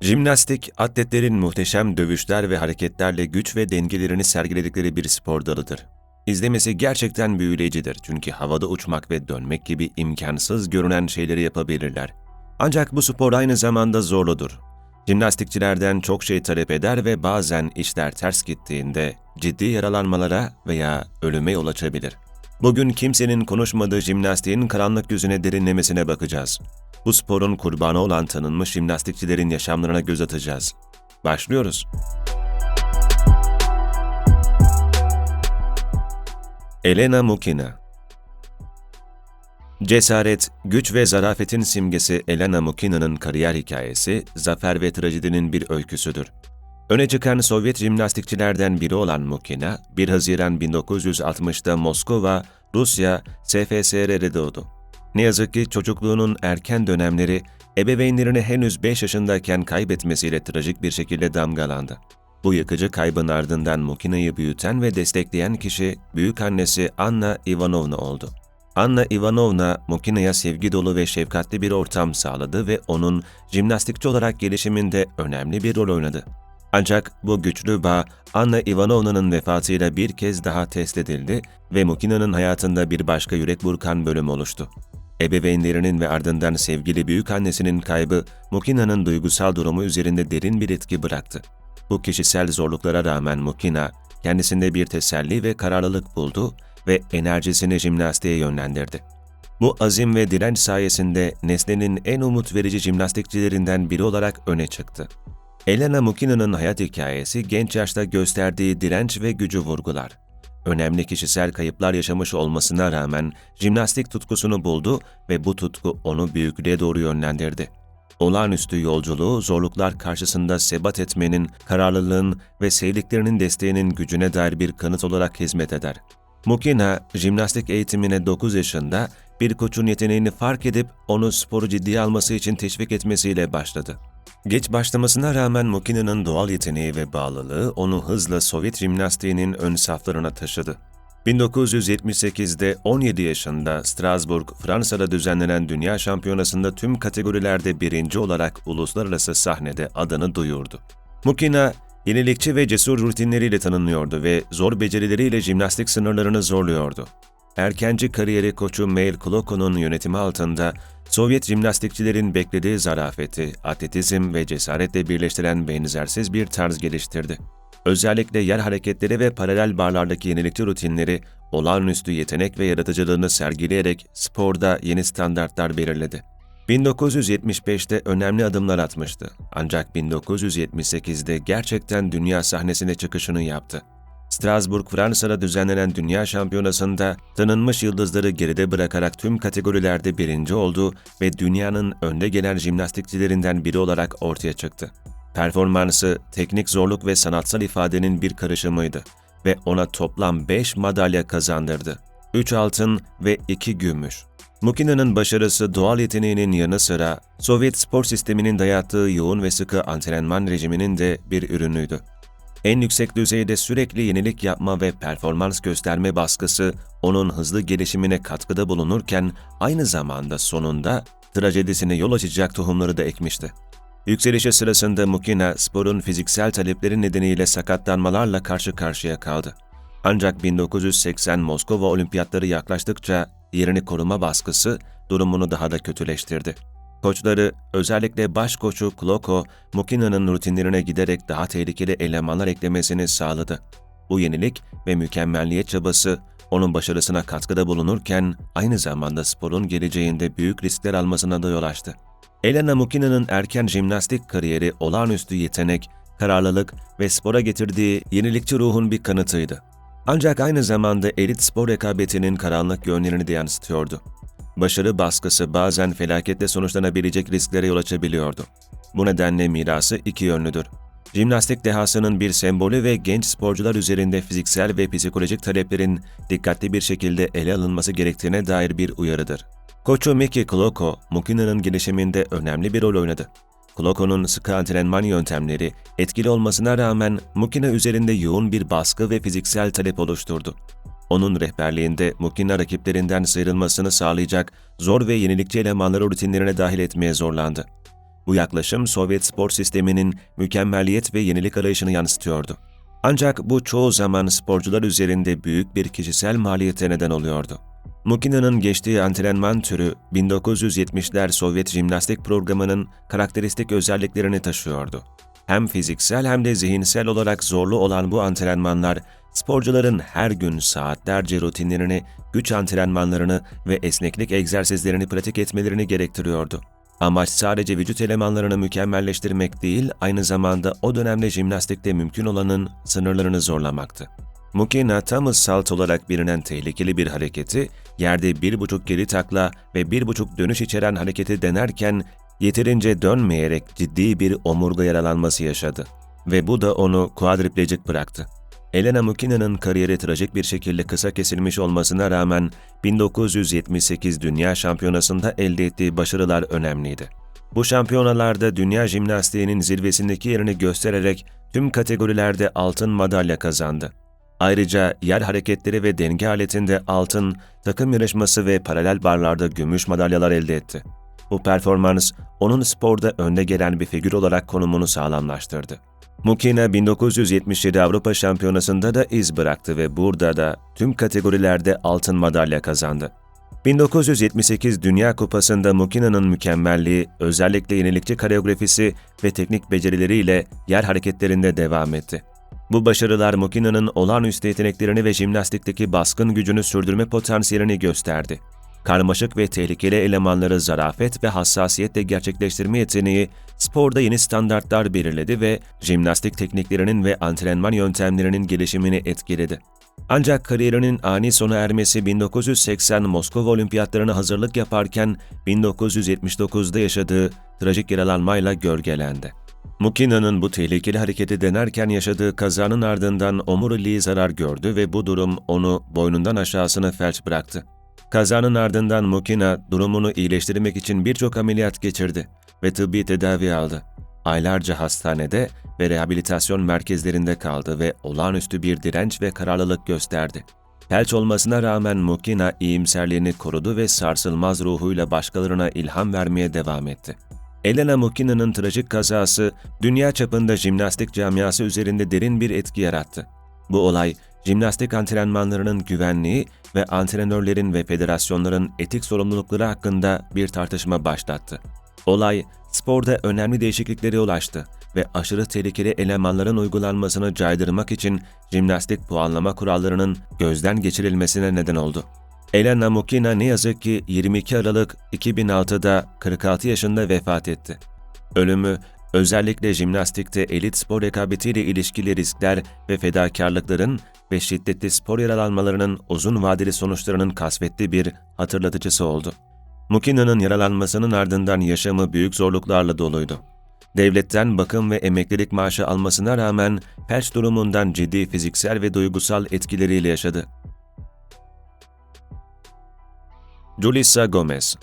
Jimnastik, atletlerin muhteşem dövüşler ve hareketlerle güç ve dengelerini sergiledikleri bir spor dalıdır. İzlemesi gerçekten büyüleyicidir çünkü havada uçmak ve dönmek gibi imkansız görünen şeyleri yapabilirler. Ancak bu spor aynı zamanda zorludur. Jimnastikçilerden çok şey talep eder ve bazen işler ters gittiğinde ciddi yaralanmalara veya ölüme yol açabilir. Bugün kimsenin konuşmadığı jimnastiğin karanlık yüzüne derinlemesine bakacağız. Bu sporun kurbanı olan tanınmış jimnastikçilerin yaşamlarına göz atacağız. Başlıyoruz. Elena Mukina Cesaret, güç ve zarafetin simgesi Elena Mukina'nın kariyer hikayesi, zafer ve trajedinin bir öyküsüdür. Öne çıkan Sovyet jimnastikçilerden biri olan Mukina, 1 Haziran 1960'da Moskova, Rusya, SFSR'de doğdu. Ne yazık ki çocukluğunun erken dönemleri, ebeveynlerini henüz 5 yaşındayken kaybetmesiyle trajik bir şekilde damgalandı. Bu yıkıcı kaybın ardından Mukina'yı büyüten ve destekleyen kişi büyük annesi Anna Ivanovna oldu. Anna Ivanovna, Mukina'ya sevgi dolu ve şefkatli bir ortam sağladı ve onun jimnastikçi olarak gelişiminde önemli bir rol oynadı. Ancak bu güçlü bağ Anna Ivanovna'nın vefatıyla bir kez daha test edildi ve Mukina'nın hayatında bir başka yürek burkan bölüm oluştu. Ebeveynlerinin ve ardından sevgili büyük annesinin kaybı Mukina'nın duygusal durumu üzerinde derin bir etki bıraktı. Bu kişisel zorluklara rağmen Mukina kendisinde bir teselli ve kararlılık buldu ve enerjisini jimnastiğe yönlendirdi. Bu azim ve direnç sayesinde nesnenin en umut verici jimnastikçilerinden biri olarak öne çıktı. Elena Mukina'nın hayat hikayesi genç yaşta gösterdiği direnç ve gücü vurgular. Önemli kişisel kayıplar yaşamış olmasına rağmen jimnastik tutkusunu buldu ve bu tutku onu büyüklüğe doğru yönlendirdi. Olağanüstü yolculuğu zorluklar karşısında sebat etmenin, kararlılığın ve sevdiklerinin desteğinin gücüne dair bir kanıt olarak hizmet eder. Mukina, jimnastik eğitimine 9 yaşında bir koçun yeteneğini fark edip onu sporu ciddiye alması için teşvik etmesiyle başladı. Geç başlamasına rağmen Mukina'nın doğal yeteneği ve bağlılığı onu hızla Sovyet jimnastiğinin ön saflarına taşıdı. 1978'de 17 yaşında Strasbourg, Fransa'da düzenlenen Dünya Şampiyonası'nda tüm kategorilerde birinci olarak uluslararası sahnede adını duyurdu. Mukina, yenilikçi ve cesur rutinleriyle tanınıyordu ve zor becerileriyle jimnastik sınırlarını zorluyordu. Erkenci kariyeri koçu Meil Kloko'nun yönetimi altında Sovyet jimnastikçilerin beklediği zarafeti, atletizm ve cesaretle birleştiren benzersiz bir tarz geliştirdi. Özellikle yer hareketleri ve paralel barlardaki yenilikçi rutinleri, olağanüstü yetenek ve yaratıcılığını sergileyerek sporda yeni standartlar belirledi. 1975'te önemli adımlar atmıştı. Ancak 1978'de gerçekten dünya sahnesine çıkışını yaptı. Strasbourg, Fransa'da düzenlenen Dünya Şampiyonası'nda tanınmış yıldızları geride bırakarak tüm kategorilerde birinci oldu ve dünyanın önde gelen jimnastikçilerinden biri olarak ortaya çıktı. Performansı, teknik zorluk ve sanatsal ifadenin bir karışımıydı ve ona toplam 5 madalya kazandırdı. 3 altın ve 2 gümüş. Mukina'nın başarısı doğal yeteneğinin yanı sıra Sovyet spor sisteminin dayattığı yoğun ve sıkı antrenman rejiminin de bir ürünüydü. En yüksek düzeyde sürekli yenilik yapma ve performans gösterme baskısı onun hızlı gelişimine katkıda bulunurken aynı zamanda sonunda trajedisine yol açacak tohumları da ekmişti. Yükselişi sırasında Mukina sporun fiziksel talepleri nedeniyle sakatlanmalarla karşı karşıya kaldı. Ancak 1980 Moskova Olimpiyatları yaklaştıkça yerini koruma baskısı durumunu daha da kötüleştirdi. Koçları, özellikle baş koçu Kloko, Mukina'nın rutinlerine giderek daha tehlikeli elemanlar eklemesini sağladı. Bu yenilik ve mükemmelliğe çabası onun başarısına katkıda bulunurken aynı zamanda sporun geleceğinde büyük riskler almasına da yol açtı. Elena Mukina'nın erken jimnastik kariyeri olağanüstü yetenek, kararlılık ve spora getirdiği yenilikçi ruhun bir kanıtıydı. Ancak aynı zamanda elit spor rekabetinin karanlık yönlerini de yansıtıyordu. Başarı baskısı bazen felaketle sonuçlanabilecek risklere yol açabiliyordu. Bu nedenle mirası iki yönlüdür. Jimnastik dehasının bir sembolü ve genç sporcular üzerinde fiziksel ve psikolojik taleplerin dikkatli bir şekilde ele alınması gerektiğine dair bir uyarıdır. Koçu Mickey Kloko, Mukina'nın gelişiminde önemli bir rol oynadı. Kloko'nun sıkı antrenman yöntemleri etkili olmasına rağmen Mukina üzerinde yoğun bir baskı ve fiziksel talep oluşturdu. Onun rehberliğinde Mukina rakiplerinden sıyrılmasını sağlayacak zor ve yenilikçi elemanları rutinlerine dahil etmeye zorlandı. Bu yaklaşım Sovyet spor sisteminin mükemmelliyet ve yenilik arayışını yansıtıyordu. Ancak bu çoğu zaman sporcular üzerinde büyük bir kişisel maliyete neden oluyordu. Mukina'nın geçtiği antrenman türü 1970'ler Sovyet jimnastik programının karakteristik özelliklerini taşıyordu. Hem fiziksel hem de zihinsel olarak zorlu olan bu antrenmanlar, sporcuların her gün saatlerce rutinlerini, güç antrenmanlarını ve esneklik egzersizlerini pratik etmelerini gerektiriyordu. Amaç sadece vücut elemanlarını mükemmelleştirmek değil, aynı zamanda o dönemde jimnastikte mümkün olanın sınırlarını zorlamaktı. Mukina tam salt olarak bilinen tehlikeli bir hareketi, yerde bir buçuk geri takla ve bir buçuk dönüş içeren hareketi denerken yeterince dönmeyerek ciddi bir omurga yaralanması yaşadı ve bu da onu kuadriplecik bıraktı. Elena Mukina'nın kariyeri trajik bir şekilde kısa kesilmiş olmasına rağmen 1978 Dünya Şampiyonası'nda elde ettiği başarılar önemliydi. Bu şampiyonalarda dünya jimnastiğinin zirvesindeki yerini göstererek tüm kategorilerde altın madalya kazandı. Ayrıca yer hareketleri ve denge aletinde altın, takım yarışması ve paralel barlarda gümüş madalyalar elde etti. Bu performans, onun sporda önde gelen bir figür olarak konumunu sağlamlaştırdı. Mukina 1977 Avrupa Şampiyonası'nda da iz bıraktı ve burada da tüm kategorilerde altın madalya kazandı. 1978 Dünya Kupası'nda Mukina'nın mükemmelliği, özellikle yenilikçi koreografisi ve teknik becerileriyle yer hareketlerinde devam etti. Bu başarılar Mukina'nın olağanüstü yeteneklerini ve jimnastikteki baskın gücünü sürdürme potansiyelini gösterdi. Karmaşık ve tehlikeli elemanları zarafet ve hassasiyetle gerçekleştirme yeteneği sporda yeni standartlar belirledi ve jimnastik tekniklerinin ve antrenman yöntemlerinin gelişimini etkiledi. Ancak kariyerinin ani sona ermesi 1980 Moskova Olimpiyatlarına hazırlık yaparken 1979'da yaşadığı trajik yaralanmayla gölgelendi. Mukina'nın bu tehlikeli hareketi denerken yaşadığı kazanın ardından omuriliği zarar gördü ve bu durum onu boynundan aşağısına felç bıraktı. Kazanın ardından Mukina durumunu iyileştirmek için birçok ameliyat geçirdi ve tıbbi tedavi aldı. Aylarca hastanede ve rehabilitasyon merkezlerinde kaldı ve olağanüstü bir direnç ve kararlılık gösterdi. Felç olmasına rağmen Mukina iyimserliğini korudu ve sarsılmaz ruhuyla başkalarına ilham vermeye devam etti. Elena Mukina'nın trajik kazası dünya çapında jimnastik camiası üzerinde derin bir etki yarattı. Bu olay, jimnastik antrenmanlarının güvenliği ve antrenörlerin ve federasyonların etik sorumlulukları hakkında bir tartışma başlattı. Olay, sporda önemli değişikliklere ulaştı ve aşırı tehlikeli elemanların uygulanmasını caydırmak için jimnastik puanlama kurallarının gözden geçirilmesine neden oldu. Elena Mukina ne yazık ki 22 Aralık 2006'da 46 yaşında vefat etti. Ölümü özellikle jimnastikte elit spor rekabetiyle ilişkili riskler ve fedakarlıkların ve şiddetli spor yaralanmalarının uzun vadeli sonuçlarının kasvetli bir hatırlatıcısı oldu. Mukina'nın yaralanmasının ardından yaşamı büyük zorluklarla doluydu. Devletten bakım ve emeklilik maaşı almasına rağmen felç durumundan ciddi fiziksel ve duygusal etkileriyle yaşadı. Julissa Gomez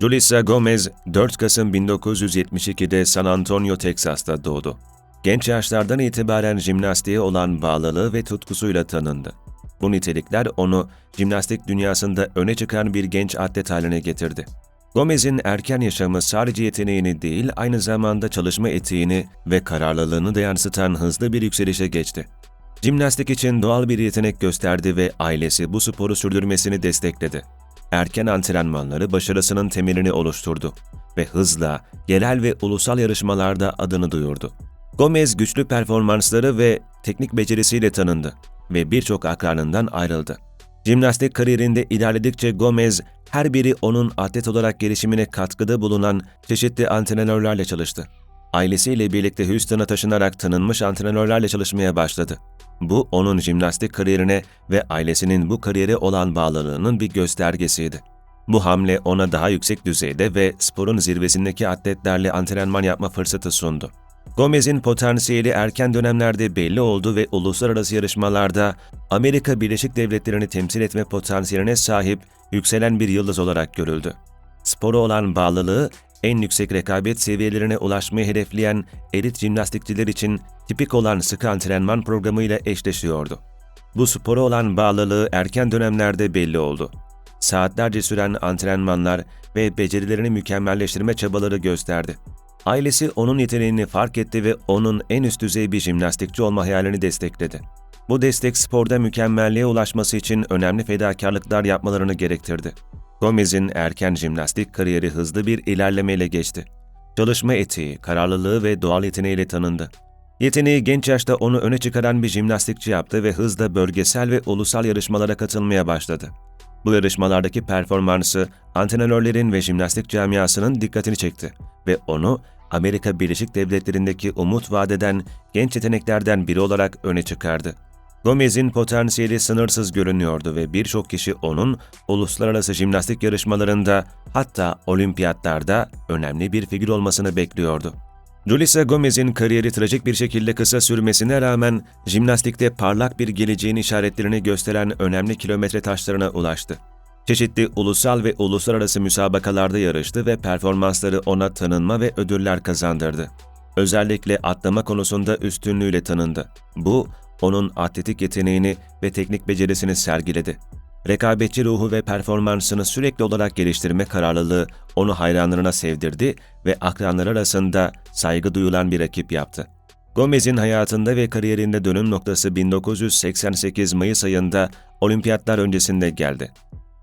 Julissa Gomez, 4 Kasım 1972'de San Antonio, Teksas'ta doğdu. Genç yaşlardan itibaren jimnastiğe olan bağlılığı ve tutkusuyla tanındı. Bu nitelikler onu jimnastik dünyasında öne çıkan bir genç atlet haline getirdi. Gomez'in erken yaşamı sadece yeteneğini değil, aynı zamanda çalışma etiğini ve kararlılığını da yansıtan hızlı bir yükselişe geçti. Jimnastik için doğal bir yetenek gösterdi ve ailesi bu sporu sürdürmesini destekledi. Erken antrenmanları başarısının temelini oluşturdu ve hızla yerel ve ulusal yarışmalarda adını duyurdu. Gomez güçlü performansları ve teknik becerisiyle tanındı ve birçok akranından ayrıldı. Jimnastik kariyerinde ilerledikçe Gomez, her biri onun atlet olarak gelişimine katkıda bulunan çeşitli antrenörlerle çalıştı. Ailesiyle birlikte Houston'a taşınarak tanınmış antrenörlerle çalışmaya başladı. Bu onun jimnastik kariyerine ve ailesinin bu kariyere olan bağlılığının bir göstergesiydi. Bu hamle ona daha yüksek düzeyde ve sporun zirvesindeki atletlerle antrenman yapma fırsatı sundu. Gomez'in potansiyeli erken dönemlerde belli oldu ve uluslararası yarışmalarda Amerika Birleşik Devletleri'ni temsil etme potansiyeline sahip yükselen bir yıldız olarak görüldü. Spora olan bağlılığı en yüksek rekabet seviyelerine ulaşmayı hedefleyen elit jimnastikçiler için tipik olan sıkı antrenman programıyla eşleşiyordu. Bu spora olan bağlılığı erken dönemlerde belli oldu. saatlerce süren antrenmanlar ve becerilerini mükemmelleştirme çabaları gösterdi. Ailesi onun yeteneğini fark etti ve onun en üst düzey bir jimnastikçi olma hayalini destekledi. Bu destek sporda mükemmelliğe ulaşması için önemli fedakarlıklar yapmalarını gerektirdi. Gomez'in erken jimnastik kariyeri hızlı bir ilerlemeyle geçti. Çalışma etiği, kararlılığı ve doğal yeteneğiyle tanındı. Yeteneği genç yaşta onu öne çıkaran bir jimnastikçi yaptı ve hızla bölgesel ve ulusal yarışmalara katılmaya başladı. Bu yarışmalardaki performansı antrenörlerin ve jimnastik camiasının dikkatini çekti ve onu Amerika Birleşik Devletleri'ndeki umut vadeden genç yeteneklerden biri olarak öne çıkardı. Gomez'in potansiyeli sınırsız görünüyordu ve birçok kişi onun uluslararası jimnastik yarışmalarında hatta olimpiyatlarda önemli bir figür olmasını bekliyordu. Julissa Gomez'in kariyeri trajik bir şekilde kısa sürmesine rağmen jimnastikte parlak bir geleceğin işaretlerini gösteren önemli kilometre taşlarına ulaştı. Çeşitli ulusal ve uluslararası müsabakalarda yarıştı ve performansları ona tanınma ve ödüller kazandırdı. Özellikle atlama konusunda üstünlüğüyle tanındı. Bu, onun atletik yeteneğini ve teknik becerisini sergiledi. Rekabetçi ruhu ve performansını sürekli olarak geliştirme kararlılığı onu hayranlarına sevdirdi ve akranları arasında saygı duyulan bir rakip yaptı. Gomez'in hayatında ve kariyerinde dönüm noktası 1988 Mayıs ayında olimpiyatlar öncesinde geldi.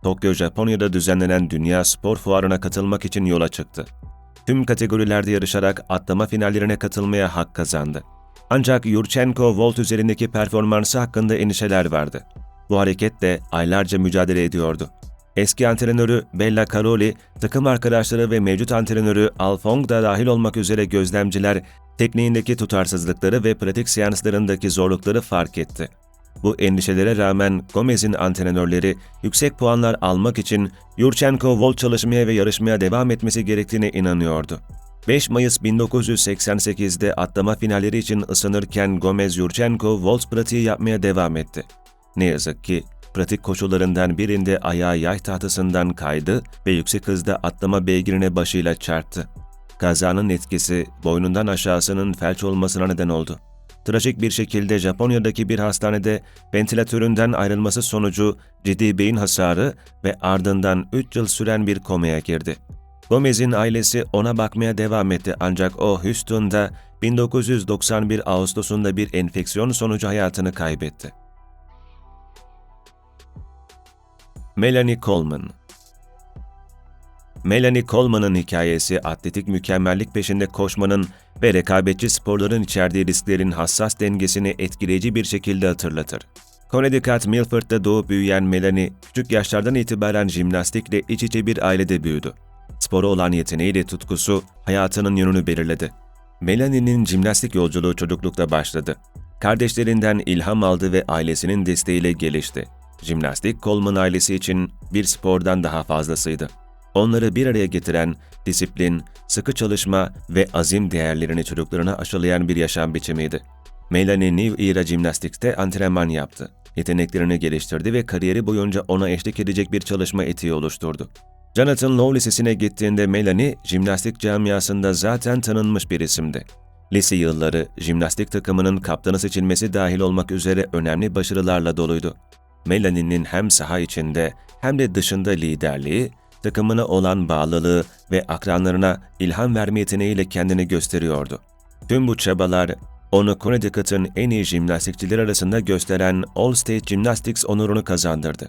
Tokyo, Japonya'da düzenlenen Dünya Spor Fuarı'na katılmak için yola çıktı. Tüm kategorilerde yarışarak atlama finallerine katılmaya hak kazandı. Ancak Yurchenko volt üzerindeki performansı hakkında endişeler vardı. Bu hareketle aylarca mücadele ediyordu. Eski antrenörü Bella Caroli, takım arkadaşları ve mevcut antrenörü Alfong da dahil olmak üzere gözlemciler tekniğindeki tutarsızlıkları ve pratik seanslarındaki zorlukları fark etti. Bu endişelere rağmen Gomez'in antrenörleri yüksek puanlar almak için Yurchenko volt çalışmaya ve yarışmaya devam etmesi gerektiğine inanıyordu. 5 Mayıs 1988'de atlama finalleri için ısınırken Gomez Yurchenko volt pratiği yapmaya devam etti. Ne yazık ki pratik koşullarından birinde ayağı yay tahtasından kaydı ve yüksek hızda atlama beygirine başıyla çarptı. Kazanın etkisi boynundan aşağısının felç olmasına neden oldu. Trajik bir şekilde Japonya'daki bir hastanede ventilatöründen ayrılması sonucu ciddi beyin hasarı ve ardından 3 yıl süren bir komaya girdi. Gomez'in ailesi ona bakmaya devam etti ancak o Houston'da 1991 Ağustos'unda bir enfeksiyon sonucu hayatını kaybetti. Melanie Coleman Melanie Coleman'ın hikayesi atletik mükemmellik peşinde koşmanın ve rekabetçi sporların içerdiği risklerin hassas dengesini etkileyici bir şekilde hatırlatır. Connecticut Milford'da doğup büyüyen Melanie, küçük yaşlardan itibaren jimnastikle iç içe bir ailede büyüdü. Spora olan yeteneğiyle tutkusu hayatının yönünü belirledi. Melanie'nin jimnastik yolculuğu çocuklukta başladı. Kardeşlerinden ilham aldı ve ailesinin desteğiyle gelişti. Jimnastik Coleman ailesi için bir spordan daha fazlasıydı. Onları bir araya getiren disiplin, sıkı çalışma ve azim değerlerini çocuklarına aşılayan bir yaşam biçimiydi. Melanie New Era Jimnastik'te antrenman yaptı. Yeteneklerini geliştirdi ve kariyeri boyunca ona eşlik edecek bir çalışma etiği oluşturdu. Jonathan Low Lisesi'ne gittiğinde Melanie, jimnastik camiasında zaten tanınmış bir isimdi. Lise yılları, jimnastik takımının kaptanı seçilmesi dahil olmak üzere önemli başarılarla doluydu. Melanie'nin hem saha içinde hem de dışında liderliği, takımına olan bağlılığı ve akranlarına ilham verme yeteneğiyle kendini gösteriyordu. Tüm bu çabalar onu Connecticut'ın en iyi jimnastikçiler arasında gösteren All State Gymnastics onurunu kazandırdı.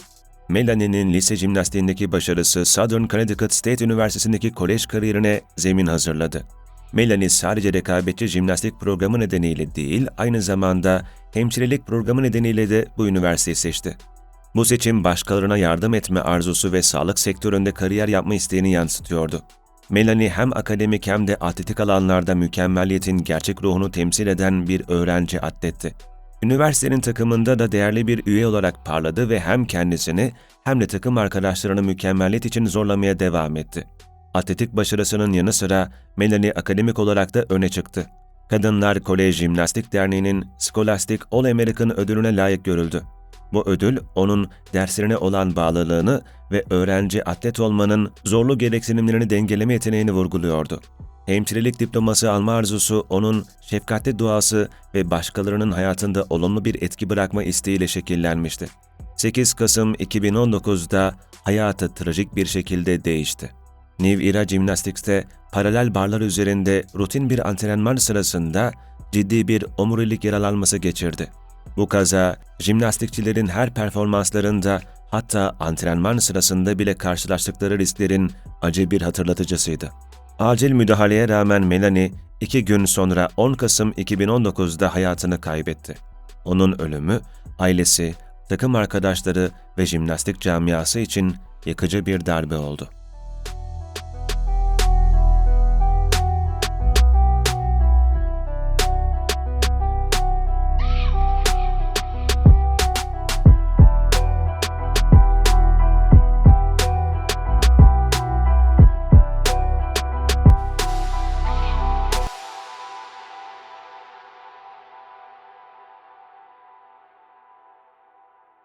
Melanie'nin lise jimnastiğindeki başarısı Southern Connecticut State Üniversitesi'ndeki kolej kariyerine zemin hazırladı. Melanie sadece rekabetçi jimnastik programı nedeniyle değil, aynı zamanda hemşirelik programı nedeniyle de bu üniversiteyi seçti. Bu seçim başkalarına yardım etme arzusu ve sağlık sektöründe kariyer yapma isteğini yansıtıyordu. Melanie hem akademik hem de atletik alanlarda mükemmeliyetin gerçek ruhunu temsil eden bir öğrenci atletti. Üniversitenin takımında da değerli bir üye olarak parladı ve hem kendisini hem de takım arkadaşlarını mükemmeliyet için zorlamaya devam etti. Atletik başarısının yanı sıra Melanie akademik olarak da öne çıktı. Kadınlar Kolej Jimnastik Derneği'nin Scholastic All American ödülüne layık görüldü. Bu ödül onun derslerine olan bağlılığını ve öğrenci atlet olmanın zorlu gereksinimlerini dengeleme yeteneğini vurguluyordu. Hemşirelik diploması alma arzusu onun şefkatli duası ve başkalarının hayatında olumlu bir etki bırakma isteğiyle şekillenmişti. 8 Kasım 2019'da hayatı trajik bir şekilde değişti. New Era Gymnastics'te paralel barlar üzerinde rutin bir antrenman sırasında ciddi bir omurilik yaralanması geçirdi. Bu kaza, jimnastikçilerin her performanslarında hatta antrenman sırasında bile karşılaştıkları risklerin acı bir hatırlatıcısıydı. Acil müdahaleye rağmen Melanie, iki gün sonra 10 Kasım 2019'da hayatını kaybetti. Onun ölümü, ailesi, takım arkadaşları ve jimnastik camiası için yıkıcı bir darbe oldu.